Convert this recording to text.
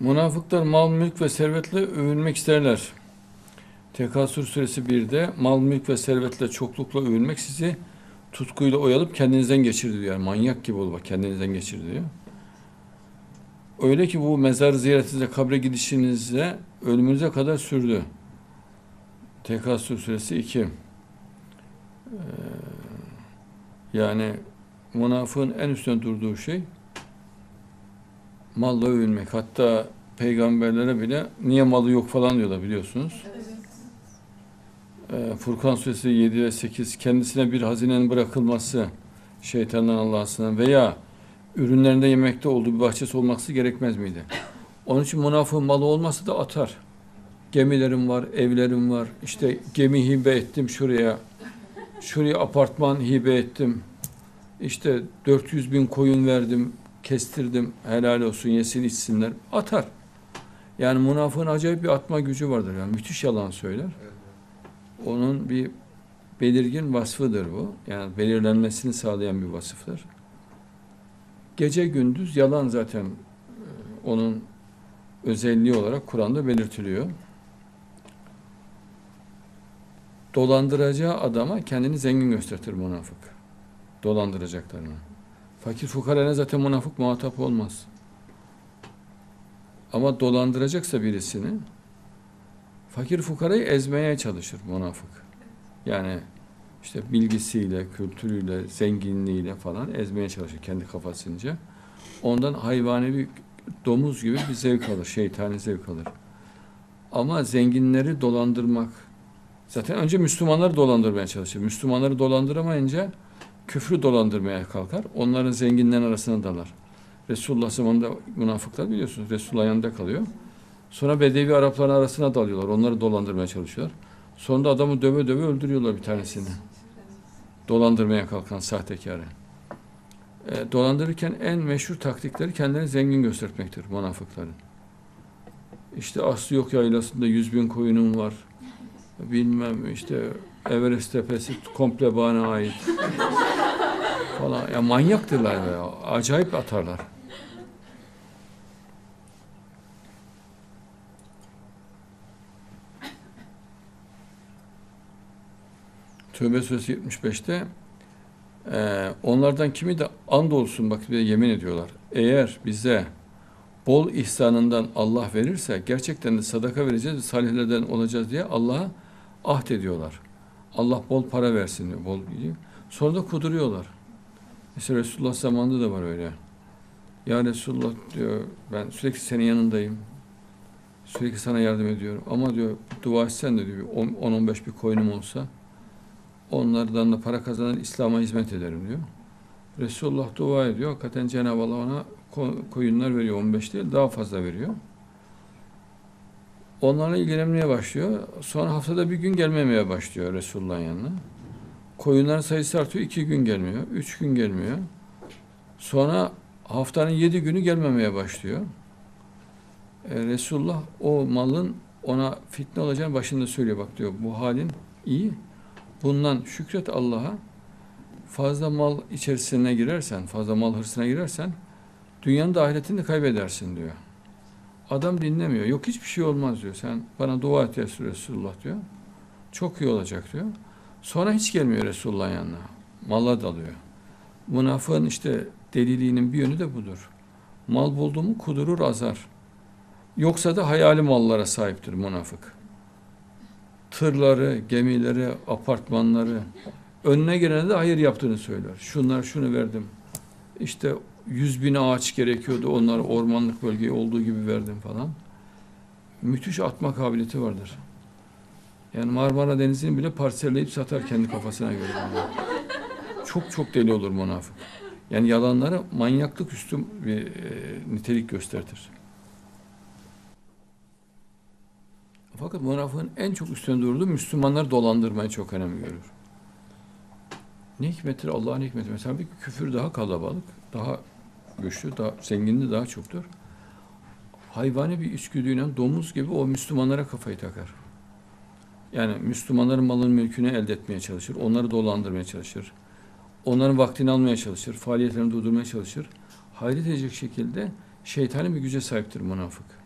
Münafıklar mal, mülk ve servetle övünmek isterler. Tekasür suresi 1'de mal, mülk ve servetle çoklukla övünmek sizi tutkuyla oyalıp kendinizden geçirdi diyor. Yani manyak gibi ol bak kendinizden geçirdi diyor. Öyle ki bu mezar ziyaretinize, kabre gidişinize, ölümünüze kadar sürdü. Tekasür suresi 2. Ee, yani münafığın en üstüne durduğu şey malla övünmek. Hatta peygamberlere bile niye malı yok falan diyorlar biliyorsunuz. Ee, Furkan suresi 7 ve 8 kendisine bir hazinenin bırakılması şeytandan Allah'a sığınan veya ürünlerinde yemekte olduğu bir bahçesi olması gerekmez miydi? Onun için münafığın malı olmasa da atar. Gemilerim var, evlerim var. İşte gemi hibe ettim şuraya. Şuraya apartman hibe ettim. İşte 400 bin koyun verdim, kestirdim. Helal olsun yesin içsinler. Atar. Yani münafığın acayip bir atma gücü vardır. Yani müthiş yalan söyler. Onun bir belirgin vasfıdır bu. Yani belirlenmesini sağlayan bir vasıftır. Gece gündüz yalan zaten e, onun özelliği olarak Kur'an'da belirtiliyor. Dolandıracağı adama kendini zengin göstertir münafık. Dolandıracaklarını. Fakir fukarana zaten münafık muhatap olmaz. Ama dolandıracaksa birisini fakir fukarayı ezmeye çalışır münafık. Yani işte bilgisiyle, kültürüyle, zenginliğiyle falan ezmeye çalışır kendi kafasınca. Ondan hayvani bir domuz gibi bir zevk alır, şeytani zevk alır. Ama zenginleri dolandırmak, zaten önce Müslümanları dolandırmaya çalışır. Müslümanları dolandıramayınca küfrü dolandırmaya kalkar. Onların zenginlerin arasına dalar. Resulullah zamanında münafıklar biliyorsunuz Resulullah yanında kalıyor. Sonra Bedevi Arapların arasına dalıyorlar. Onları dolandırmaya çalışıyorlar. Sonunda adamı döve döve öldürüyorlar bir tanesini. Dolandırmaya kalkan sahtekarı. E, dolandırırken en meşhur taktikleri kendilerini zengin göstermektir münafıkların. İşte Aslı Yok Yaylası'nda yüz bin koyunum var. Bilmem işte Everest Tepesi komple bana ait. Falan. Ya manyaktırlar ya. Acayip atarlar. Tövbe suresi 75'te e, onlardan kimi de and olsun bak bir yemin ediyorlar. Eğer bize bol ihsanından Allah verirse gerçekten de sadaka vereceğiz ve salihlerden olacağız diye Allah'a ahd ediyorlar. Allah bol para versin diyor. Bol diyor. Sonra da kuduruyorlar. Mesela Resulullah zamanında da var öyle. Ya Resulullah diyor ben sürekli senin yanındayım. Sürekli sana yardım ediyorum. Ama diyor dua etsen de diyor 10-15 bir koyunum olsa onlardan da para kazanır İslam'a hizmet ederim diyor. Resulullah dua ediyor. Hakikaten Cenab-ı Allah ona ko- koyunlar veriyor. 15 değil daha fazla veriyor. Onlarla ilgilenmeye başlıyor. Sonra haftada bir gün gelmemeye başlıyor Resulullah'ın yanına. Koyunların sayısı artıyor. iki gün gelmiyor. Üç gün gelmiyor. Sonra haftanın yedi günü gelmemeye başlıyor. E, Resulullah o malın ona fitne olacağını başında söylüyor. Bak diyor bu halin iyi. Bundan şükret Allah'a. Fazla mal içerisine girersen, fazla mal hırsına girersen dünyanın da ahiretini de kaybedersin diyor. Adam dinlemiyor. Yok hiçbir şey olmaz diyor. Sen bana dua et ya Resulullah diyor. Çok iyi olacak diyor. Sonra hiç gelmiyor Resulullah'ın yanına. Malla dalıyor. Münafığın işte deliliğinin bir yönü de budur. Mal buldu mu kudurur azar. Yoksa da hayali mallara sahiptir münafık. Tırları, gemileri, apartmanları önüne gelene de hayır yaptığını söyler. Şunlar şunu verdim. İşte yüz bin ağaç gerekiyordu. Onları ormanlık bölgeye olduğu gibi verdim falan. Müthiş atma kabiliyeti vardır. Yani Marmara Denizi'ni bile parselleyip satar kendi kafasına göre. Çok çok deli olur münafık. Yani yalanlara manyaklık üstü bir e, nitelik göstertir. Fakat münafığın en çok üstüne durduğu Müslümanları dolandırmayı çok önemli görür. Ne hikmettir Allah'ın hikmeti. Mesela bir küfür daha kalabalık, daha güçlü, daha zenginliği daha çoktur. Hayvani bir içgüdüyle domuz gibi o Müslümanlara kafayı takar. Yani Müslümanların malın mülkünü elde etmeye çalışır. Onları dolandırmaya çalışır. Onların vaktini almaya çalışır. Faaliyetlerini durdurmaya çalışır. Hayret edecek şekilde şeytani bir güce sahiptir münafık.